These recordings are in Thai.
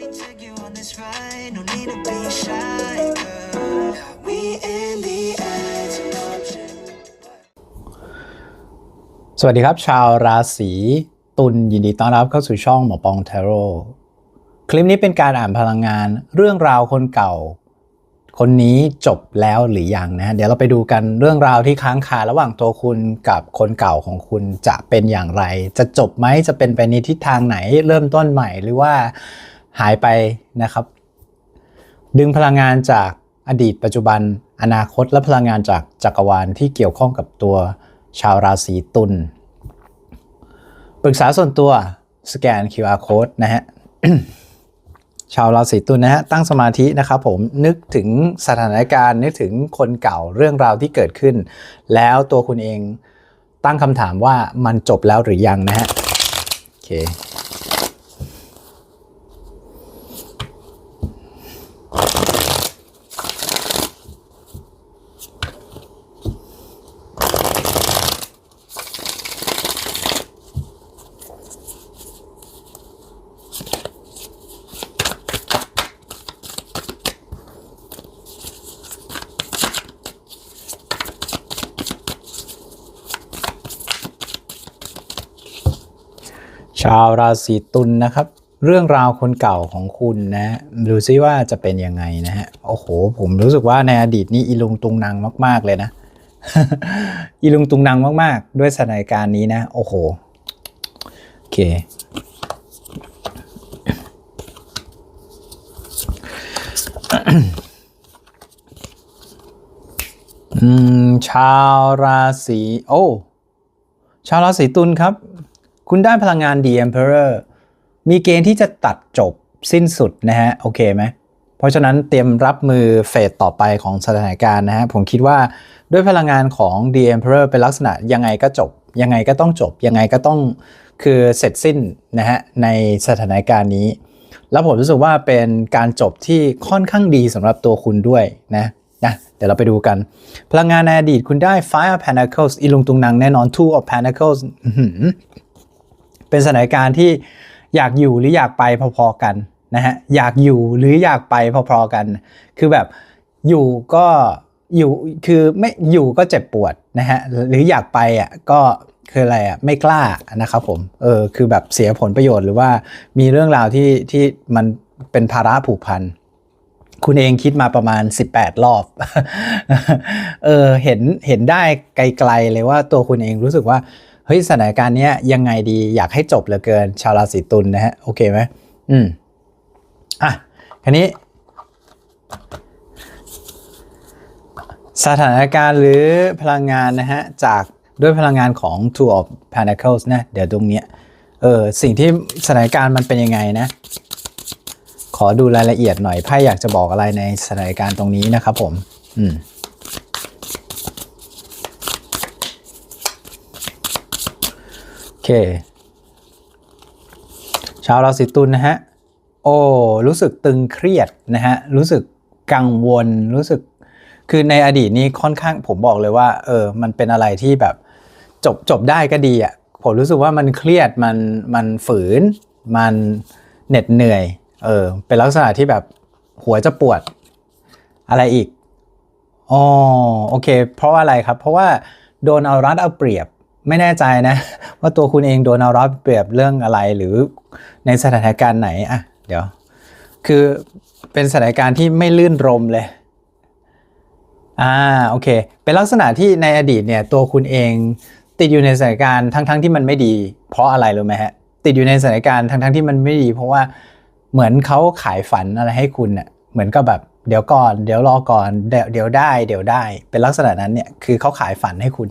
me take you on this ride. No need to be shy, girl. We in the edge of option. สวัสดีครับ ชาวราศีตุลยินดีต้อนรับเข้าสู่ช่องหมอปองเทโร่คลิปนี้เป็นการอ่านพลังงานเรื่องราวคนเก่า คนนี้จบแล้วหรือยังนะเดี๋ยวเราไปดูกันเรื่องราวที่ค้างคาระหว่างตัวคุณกับคนเก่าของคุณจะเป็นอย่างไร จะจบไหมจะเป็นไปในทิศทางไหนเริ่มต้นใหม่หรือว่า หายไปนะครับ ดึงพลังงานจากอดีตปัจจุบันอนาคตและพลังงานจากจักรวาลที่เกี่ยวข้องกับตัวชาวราศีตุลปรึกษาส่วนตัวสแกน QR code นะฮะชาวราศีตุลนะฮะตั้งสมาธินะครับผมนึกถึงสถานการณ์ นึกถึงคนเก่าเรื่องราวที่เกิดขึ้น แล้วตัวคุณเองตั้งคำถามว่ามันจบแล้วหรือยังนะฮะโอเค ชาวราศีตุลนะครับ เรื่องราวคนเก่าของคุณนะดูซิว่าจะเป็นยังไงนะฮะ โอ้โห ผมรู้สึกว่าในอดีตนี่อีลุงตุงนางมาก ๆ เลยนะ อีลุงตุงนางมาก ๆ ด้วยสถานการณ์นี้นะ โอ้โห โอเค อืม ชาวราศี โอ้ ชาวราศีตุลครับ คุณได้พลังงาน The Emperor มีเกณฑ์ที่จะตัดจบสิ้นสุดนะฮะโอเคไหมเพราะฉะนั้นเตรียมรับมือเฟสต่อไปของสถานการณ์นะฮะผมคิดว่าด้วยพลังงานของ The Emperor เป็นลักษณะยังไงก็จบ ยังไงก็ต้องจบ ยังไงก็ต้องคือเสร็จสิ้นนะฮะในสถานการณ์นี้ แล้วผมรู้สึกว่าเป็นการจบที่ค่อนข้างดีสำหรับตัวคุณด้วยนะนะเดี๋ยวเราไปดูกัน พลังงานในอดีตคุณได้ Fire of Pentacles อีลุงตุงนางแน่นอน Two of Pentacles เป็นสถานการณ์ที่ อยากอยู่หรืออยากไปพอๆกันนะฮะอยากอยู่หรืออยากไปพอๆกัน คือแบบอยู่ก็อยู่คือไม่อยู่ก็เจ็บปวดนะฮะหรืออยากไปอะก็คืออะไรอะไม่กล้านะครับผมเออคือแบบเสียผลประโยชน์หรือว่ามีเรื่องราวที่ที่มันเป็นภาระผูกพันคุณเองคิดมาประมาณ 18 รอบ เออเห็นเห็นได้ไกลๆเลยว่าตัวคุณเองรู้สึกว่า ฮ้ยสถานการณ์เนี้ยยังไงดีอยากให้จบเหลือเกิน ชาวราศีตุลนะฮะโอเคไหมอืมอะคันนี้ สถานการณ์หรือพลังงานนะฮะจากด้วยพลังงานของ Two of Pentacles นะเดี๋ยวตรงเนี้ยเออสิ่งที่สถานการณ์มันเป็นยังไงนะ ขอดูรายละเอียดหน่อยไพ่อยากจะบอกอะไรในสถานการณ์ตรงนี้นะครับผม อืม โอ เคชาวราศีตุลนะฮะ โอ้รู้สึกตึงเครียดนะฮะ รู้สึกกังวล รู้สึก คือในอดีตนี้ค่อนข้างผมบอกเลยว่า เออ มันเป็นอะไรที่แบบจบจบได้ก็ดีอะ่ะ ผมรู้สึกว่ามันเครียด มัน มันฝืน มันเหน็ดเหนื่อย เออ เป็นลักษณะที่แบบหัวจะปวด อะไรอีก อ๋อ โอเค เพราะว่าอะไรครับ เพราะว่าโดนเอารัดเอาเปรียบ ไม่แน่ใจนะ ว่าตัวคุณเองโดนเอารัดเอเปรียบเรื่องอะไรหรือในสถานการณ์ไหนอะเดี๋ยว คือเป็นสถานการณ์ที่ไม่ลื่นรมเลยอ่าโอเค เป็นลักษณะที่ในอดีตเนี่ยตัวคุณเองติดอยู่ในสถานการณ์ทั้งๆที่มันไม่ดี เพราะอะไรรู้ไหมฮะติดอยู่ในสถานการณ์ทั้งๆที่มันไม่ดี เพราะว่าเหมือนเขาขายฝันอะไรให้คุณน่ะเหมือนกับแบบเดี๋ยวก่อน เดี๋ยวรอก่อนเดี๋ยวเดี๋ยวได้ เดี๋ยวได้ เป็นลักษณะนั้นเนี่ยคือเขาขายฝันให้คุณ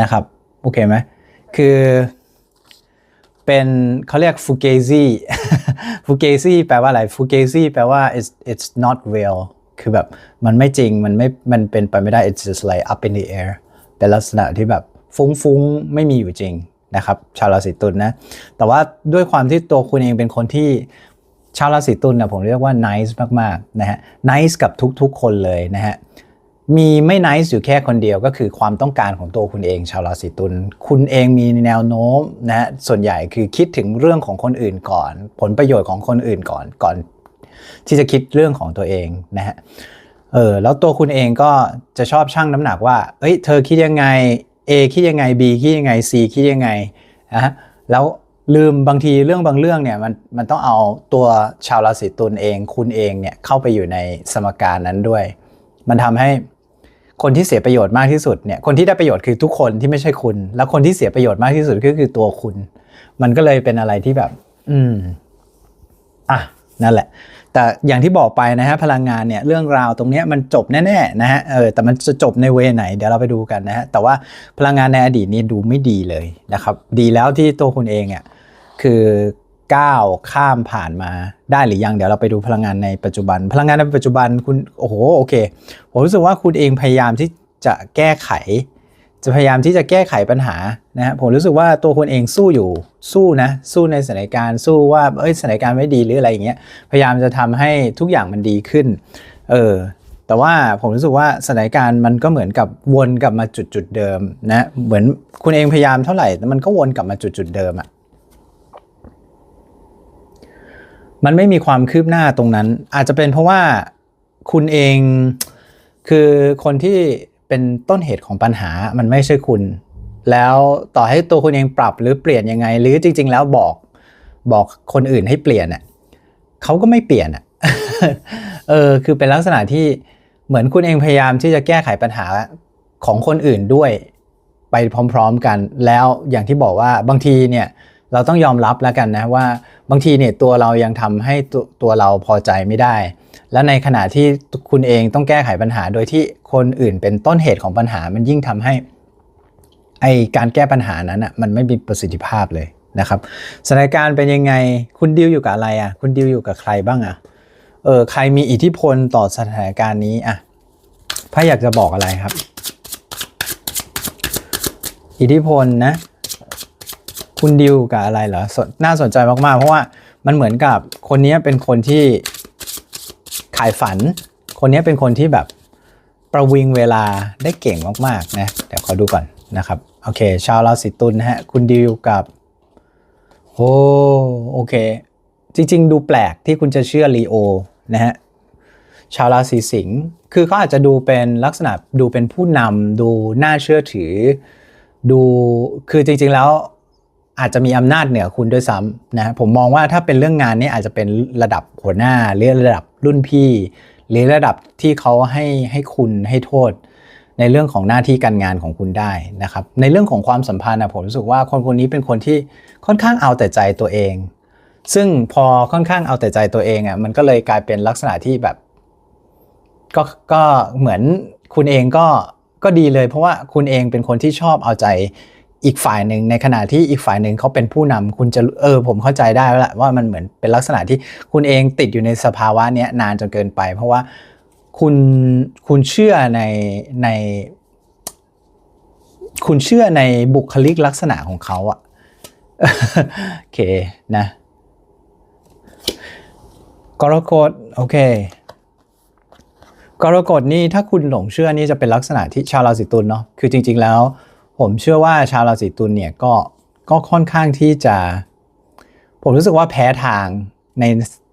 นะครับ โอเคไหมคือเป็นเขาเรียก fugazi fugazi แปลว่าอะไร fugazi แปลว่า it's it's not real คือแบบมันไม่จริงมันไม่มันเป็นไปไม่ได้ it's just like up in the air เป็นลักษณะที่แบบฟุ้งๆ ไม่มีอยู่จริงนะครับ ชาวราศีตุลนะแต่ว่าด้วยความที่ตัวคุณเองเป็นคนที่ชาวราศีตุลนะผมเรียกว่า nice มากๆนะฮะ nice กับทุกๆ คนเลยนะฮะ มีไม่ nice อยู่แค่คนเดียวก็คือความต้องการของตัวคุณเองชาวราศีตุลคุณเองมีแนวโน้มนะส่วนใหญ่คือคิดถึงเรื่องของคนอื่นก่อน ผลประโยชน์ของคนอื่นก่อนก่อน ที่จะคิดเรื่องของตัวเองนะฮะเออแล้วตัวคุณเองก็จะชอบชั่งน้ำหนักว่าเอ้ยเธอคิดยังไง A คิดยังไง B คิดยังไง C คิดยังไงนะฮะแล้วลืมบางทีเรื่องบางเรื่องเนี่ยมันมันต้องเอาตัวชาวราศีตุลเอง คุณเองเนี่ยเข้าไปอยู่ในสมการนั้นด้วย มันทำให้ คนที่เสียประโยชน์มากที่สุดเนี่ยคนที่ได้ประโยชน์คือทุกคนที่ไม่ใช่คุณ แล้วคนที่เสียประโยชน์มากที่สุดก็คือตัวคุณ มันก็เลยเป็นอะไรที่แบบ อืมอะนั่นแหละ แต่อย่างที่บอกไปนะฮะพลังงานเนี่ยเรื่องราวตรงนี้มันจบแน่ๆนะฮะเออแต่มันจะจบในเวไหนเดี๋ยวเราไปดูกันนะฮะแต่ว่าพลังงานในอดีตนี่ดูไม่ดีเลยนะครับ ดีแล้วที่ตัวคุณเองอะคือ ก้าวข้ามผ่านมาได้หรือยัง เดี๋ยวเราไปดูพลังงานในปัจจุบัน พลังงานในปัจจุบันคุณโอ้โหโอเคผมรู้สึกว่าคุณเองพยายามที่จะแก้ไข จะพยายามที่จะแก้ไขปัญหานะฮะผมรู้สึกว่าตัวคุณเองสู้อยู่สู้นะสู้ในสถานการณ์สู้ว่าเอ้ยสถานการณ์ไม่ดีหรืออะไรอย่างเงี้ยพยายามจะทำให้ทุกอย่างมันดีขึ้นเออแต่ว่าผมรู้สึกว่าสถานการณ์มันก็เหมือนกับวนกลับมาจุดจุดเดิมนะเหมือนคุณเองพยายามเท่าไหร่มันก็วนกลับมาจุดจุดเดิมอะ มันไม่มีความคืบหน้าตรงนั้น อาจจะเป็นเพราะว่าคุณเองคือคนที่เป็นต้นเหตุของปัญหามันไม่ใช่คุณ แล้วต่อให้ตัวคุณเองปรับหรือเปลี่ยนยังไง หรือจริง ๆ แล้วบอกบอกคนอื่นให้เปลี่ยนอะเขาก็ไม่เปลี่ยนอะเออคือเป็นลักษณะที่เหมือนคุณเองพยายามที่จะแก้ไขปัญหาของคนอื่นด้วยไปพร้อม ๆ กัน แล้วอย่างที่บอกว่าบางทีเนี่ย เราต้องยอมรับแล้วกันนะว่าบางทีเนี่ยตัวเรายังทำให้ตัวตัวเราพอใจไม่ได้ และในขณะที่คุณเองต้องแก้ไขปัญหา โดยที่คนอื่นเป็นต้นเหตุของปัญหา มันยิ่งทำให้ไอการแก้ปัญหานั้นอะมันไม่มีประสิทธิภาพเลยนะครับสถานการณ์เป็นยังไงคุณดิวอยู่กับอะไรอะคุณดิวอยู่กับใครบ้างอะเออใครมีอิทธิพลต่อสถานการณ์นี้อะพระอยากจะบอกอะไรครับ อิทธิพลนะ คุณดิวกับอะไรเหรอนน่าสนใจมาก ๆ เพราะว่ามันเหมือนกับคนนี้เป็นคนที่ขายฝัน คนนี้เป็นคนที่แบบประวิงเวลาได้เก่งมากๆนะเดี๋ยวขอดูก่อนนะครับโอเค ชาวราศีตุลนะฮะคุณดิวกับโอ้โอเค จริง ๆ ดูแปลกที่คุณจะเชื่อลีโอนะฮะชาวราศีสิงห์คือเขาอาจจะดูเป็นลักษณะดูเป็นผู้นำดูน่าเชื่อถือ ดูคือจริง ๆ แล้ว อาจจะมีอำนาจเหนือคุณด้วยซ้ำนะผมมองว่าถ้าเป็นเรื่องงานนี่อาจจะเป็นระดับหัวหน้าหรือระดับรุ่นพี่ หรือระดับที่เขาให้ให้คุณให้โทษ ในเรื่องของหน้าที่การงานของคุณได้นะครับ ในเรื่องของความสัมพันธ์นะผมรู้สึกว่าคนคนนี้เป็นคนที่ค่อนข้างเอาแต่ใจตัวเอง ซึ่งพอค่อนข้างเอาแต่ใจตัวเองอะมันก็เลยกลายเป็นลักษณะที่แบบ ก็ก็เหมือนคุณเองก็ก็ดีเลย เพราะว่าคุณเองเป็นคนที่ชอบเอาใจ อีกฝ่ายหนึ่งในขณะที่อีกฝ่ายหนึ่งเขาเป็นผู้นำคุณจะเออผมเข้าใจได้แล้วแหละว่ามันเหมือนเป็นลักษณะที่คุณเองติดอยู่ในสภาวะเนี้ยนานจนเกินไป เพราะว่าคุณคุณเชื่อในใน คุณเชื่อในบุคลิกลักษณะของเขาอะโอเคนะกรกฎโอเคกรกฎนี่ถ้าคุณหลงเชื่อนี่จะเป็นลักษณะที่ชาวราศีตุลเนาะคือจริง ๆ แล้ว ผมเชื่อว่าชาวราศีตุลเนี่ยก็ก็ค่อนข้างที่จะ ผมรู้สึกว่าแพ้ทางใน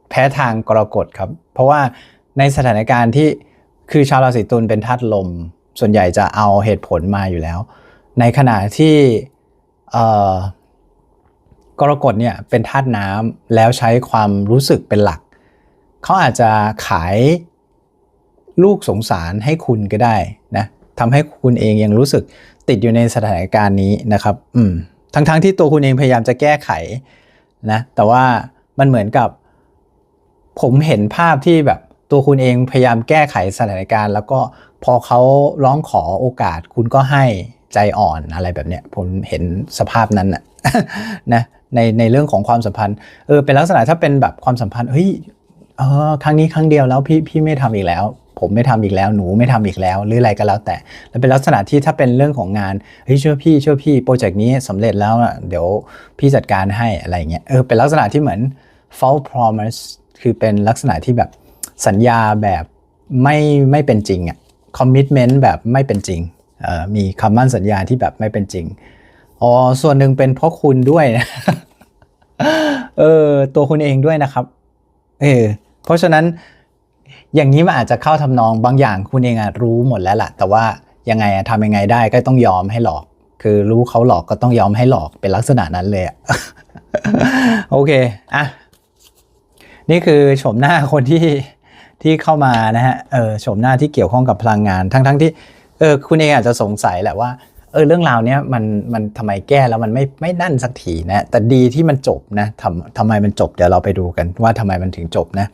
แพ้ทางกรกฎครับ เพราะว่าในสถานการณ์ที่คือชาวราศีตุลเป็นธาตุลม ส่วนใหญ่จะเอาเหตุผลมาอยู่แล้ว ในขณะที่เอ่อกรกฎเนี่ยเป็นธาตุน้ำแล้วใช้ความรู้สึกเป็นหลัก เขาอาจจะขายลูกสงสารให้คุณก็ได้นะทำให้คุณเองยังรู้สึก ติดอยู่ในสถานการณ์นี้นะครับ อืม ทั้งๆทที่ตัวคุณเองพยายามจะแก้ไขนะ แต่ว่ามันเหมือนกับ ผมเห็นภาพที่แบบตัวคุณเองพยายามแก้ไขสถานการณ์ แล้วก็พอเขาร้องขอโอกาส คุณก็ให้ใจอ่อนอะไรแบบเนี้ย ผมเห็นสภาพนั้นนะนะในในเรื่องของความสัมพันธ์ เออ เป็นลักษณะถ้าเป็นแบบความสัมพันธ์ เฮ้ย เออครั้งนี้ครั้งเดียวแล้วพี่พี่ไม่ทำอีกแล้ว ผมไม่ทำอีกแล้ว หนูไม่ทำอีกแล้ว หรืออะไรก็แล้วแต่ แล้วเป็นลักษณะที่ถ้าเป็นเรื่องของงานเฮ้ยช่วยพี่ช่วยพี่โปรเจกต์นี้สำเร็จแล้วเดี๋ยวพี่จัดการให้อะไรเงี้ยเออเป็นลักษณะที่เหมือน false promise คือเป็นลักษณะที่แบบสัญญาแบบไม่ไม่เป็นจริงอะคอมมิชเมนต์แบบไม่เป็นจริงเออมีคำมั่นสัญญาที่แบบไม่เป็นจริงอ๋อส่วนหนึ่งเป็นเพราะคุณด้วยนะเออตัวคุณเองด้วยนะครับ เออ เพราะฉะนั้นอย่างนี้มันอาจจะเข้าทำนองบางอย่างคุณเองอะรู้หมดแล้วล่ะ แต่ว่ายังไงอะทำยังไงได้ก็ต้องยอมให้หลอก คือรู้เขาหลอกก็ต้องยอมให้หลอกเป็นลักษณะนั้นเลยอะโอเคอะนี่คือโฉมหน้าคนที่ที่เข้ามานะฮะเออโฉมหน้าที่เกี่ยวข้องกับพลังงาน ทั้งทั้งที่เออคุณเองอาจจะสงสัยแหละว่า เออเรื่องราวเนี้ยมันมันทำไมแก้แล้วมันไม่ไม่นั่นสักทีนะแต่ดีที่มันจบนะทำทำไมมันจบเดี๋ยวเราไปดูกันว่าทำไมมันถึงจบนะ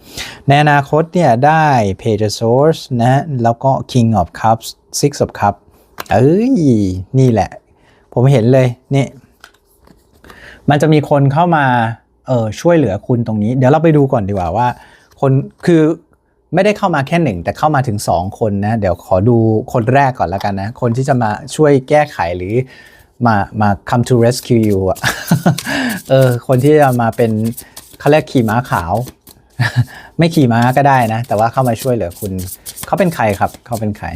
ในอนาคตเนี่ยได้ Page of Swords นะแล้วก็ King of Cups Six of Cups เอ้ยนี่แหละ ผมเห็นเลยนี่มันจะมีคนเข้ามาเออช่วยเหลือคุณตรงนี้ เดี๋ยวเราไปดูก่อนดีกว่าว่า คนคือ ไม่ได้เข้ามาแค่หนึ่งแต่เข้ามาถึง 2 คนนะ เดี๋ยวขอดูคนแรกก่อนแล้วกันนะ คนที่จะมาช่วยแก้ไขหรือมา มา come to rescue you อะเออคนที่จะมาเป็นเขาเรียกขี่ม้าขาว ไม่ขี่ม้าก็ได้นะ แต่ว่าเข้ามาช่วยเหลือคุณ เขาเป็นใครครับ เขาเป็นใคร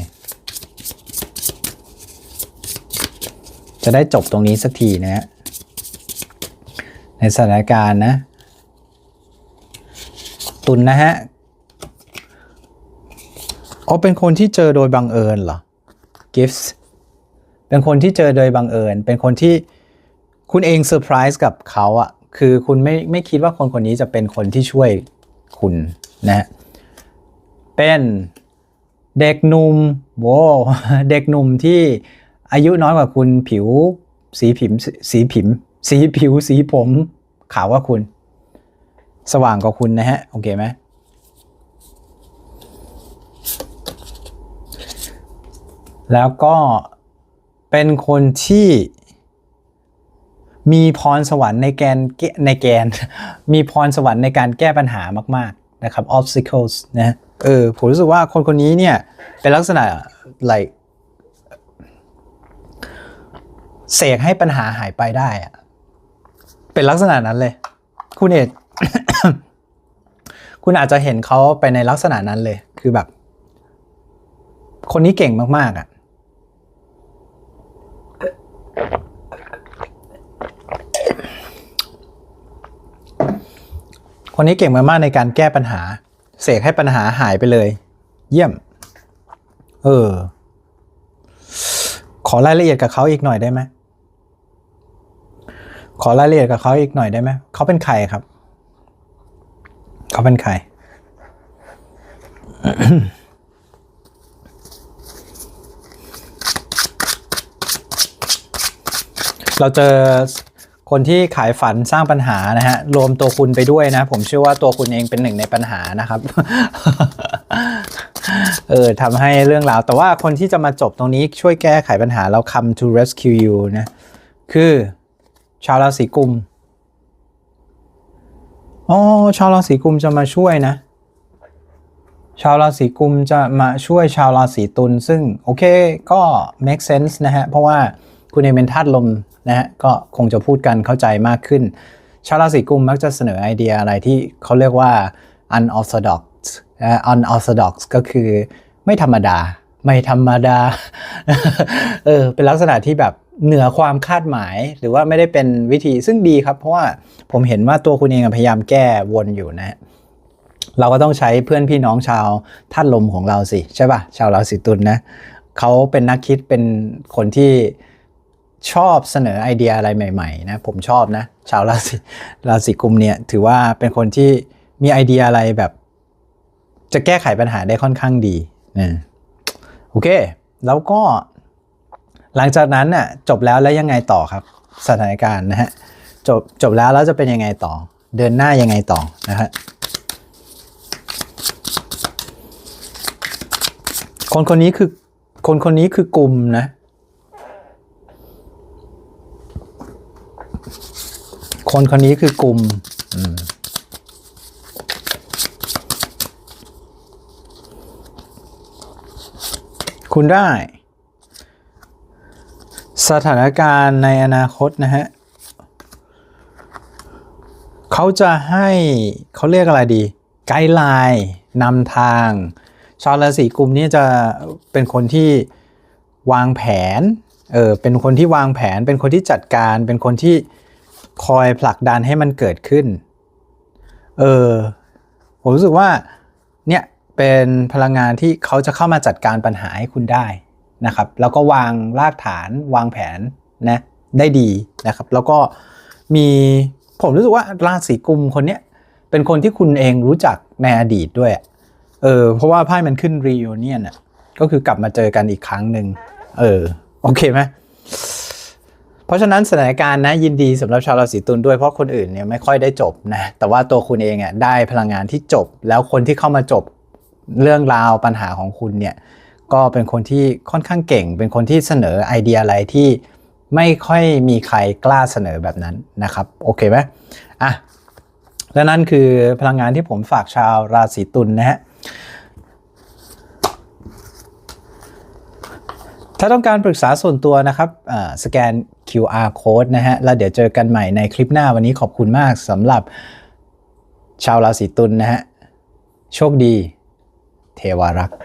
จะได้จบตรงนี้สักทีนะฮะในสถานการณ์นะ ตุนนะฮะ อ๋อเป็นคนที่เจอโดยบังเอิญเหรอ gifts เป็นคนที่เจอโดยบังเอิญ เป็นคนที่คุณเองเซอร์ไพรส์กับเขาอะคือคุณไม่ไม่คิดว่าคนคนนี้จะเป็นคนที่ช่วยคุณนะเป็นเด็กหนุ่มโว้เด็กหนุ่มที่อายุน้อยกว่าคุณผิวสีผิมสีผิมสีผิวสีผมขาวกว่าคุณ สว่างกว่าคุณนะฮะ โอเคไหม แล้วก็เป็นคนที่มีพรสวรรค์ในแกนแก้ในแกน มีพรสวรรค์ในการแก้ปัญหามาก ๆ นะครับ obstacles นะเออผมรู้สึกว่าคนคนนี้เนี่ยเป็นลักษณะ like เสกให้ปัญหาหายไปได้อะเป็นลักษณะนั้นเลย คุณเอกคุณอาจจะเห็นเขาไปในลักษณะนั้นเลย คือแบบ คนนี้เก่งมาก ๆอะ คนนี้เก่งมากๆในการแก้ปัญหา เสกให้ปัญหาหายไปเลย เยี่ยม เออ ขอรายละเอียดกับเขาอีกหน่อยได้ไหมขอรายละเอียดกับเขาอีกหน่อยได้ไหมเขาเป็นใครครับ เขาเป็นใครเราเจอ คนที่ขายฝันสร้างปัญหานะฮะรวมตัวคุณไปด้วยนะ ผมเชื่อว่าตัวคุณเองเป็นหนึ่งในปัญหานะครับ เออทำให้เรื่องราว แต่ว่าคนที่จะมาจบตรงนี้ช่วยแก้ไขปัญหาเรา come to rescue you นะ คือ ชาวราศีกุมอ๋อชาวราศีกุมจะมาช่วยนะ ชาวราศีกุมจะมาช่วยชาวราศีตุลซึ่ง โอเคก็ make sense นะฮะ เพราะว่าคุณเองเป็นธาตุลม นะฮะก็คงจะพูดกันเข้าใจมากขึ้น ชาวราศีกุมมักจะเสนอไอเดียอะไรที่เขาเรียกว่า unorthodox unorthodox ก็คือไม่ธรรมดา ไม่ธรรมดาเออเป็นลักษณะที่แบบเหนือความคาดหมายหรือว่าไม่ได้เป็นวิธีซึ่งดีครับ เพราะว่าผมเห็นว่าตัวคุณเองพยายามแก้วนอยู่นะฮะเราก็ต้องใช้เพื่อนพี่น้องชาวท่านลมของเราสิ ใช่ป่ะ ชาวราศีตุลนะเขาเป็นนักคิดเป็นคนที่ ชอบเสนอไอเดียอะไรใหม่ๆนะผมชอบนะ ชาวราศีราศีกุมเนี่ยถือว่าเป็นคนที่มีไอเดียอะไรแบบ จะแก้ไขปัญหาได้ค่อนข้างดีนะโอเค แล้วก็ หลังจากนั้นน่ะจบแล้วแล้วยังไงต่อครับ สถานการณ์นะฮะจบจบแล้วแล้วจะเป็นยังไงต่อ เดินหน้ายังไงต่อนะฮะคนคนนี้คือคนคนนี้คือกลุ่มนะ คนคนนี้คือกลุ่มมคุณได้ สถานการณ์ในอนาคตนะฮะเขาจะให้เขาเรียกอะไรดี ไกด์ไลน์นำทาง ชาวราศีกุมนี่จะเป็นคนที่วางแผนเออเป็นคนที่วางแผน เป็นคนที่จัดการ เป็นคนที่ คอยผลักดันให้มันเกิดขึ้น เออ ผมรู้สึกว่า เนี่ย เป็นพลังงานที่เขาจะเข้ามาจัดการปัญหาให้คุณได้นะครับ แล้วก็วางรากฐานวางแผนนะได้ดีนะครับ แล้วก็มีผมรู้สึกว่าราศีกุมคนเนี้ยเป็นคนที่คุณเองรู้จักในอดีตด้วย เออ เพราะว่าไพ่มันขึ้นรี u n เนียนอะ ก็คือกลับมาเจอกันอีกครั้งหนึ่ง เออ โอเคไหม เพราะฉะนั้นสถานการณ์นะยินดีสำหรับชาวราศีตุลด้วยเพราะคนอื่นเนี่ยไม่ค่อยได้จบนะแต่ว่าตัวคุณเองอะได้พลังงานที่จบ แล้วคนที่เข้ามาจบเรื่องราวปัญหาของคุณเนี่ยก็เป็นคนที่ค่อนข้างเก่ง เป็นคนที่เสนอไอเดียอะไรที่ไม่ค่อยมีใครกล้าเสนอแบบนั้นนะครับโอเคไหมอะและนั่นคือพลังงานที่ผมฝากชาวราศีตุลนะฮะ ถ้าต้องการปรึกษาส่วนตัวนะครับสแกน QR code นะฮะ แล้วเดี๋ยวเจอกันใหม่ในคลิปหน้าวันนี้ขอบคุณมากสำหรับชาวราศีตุลนะฮะ โชคดี เทวารักษ์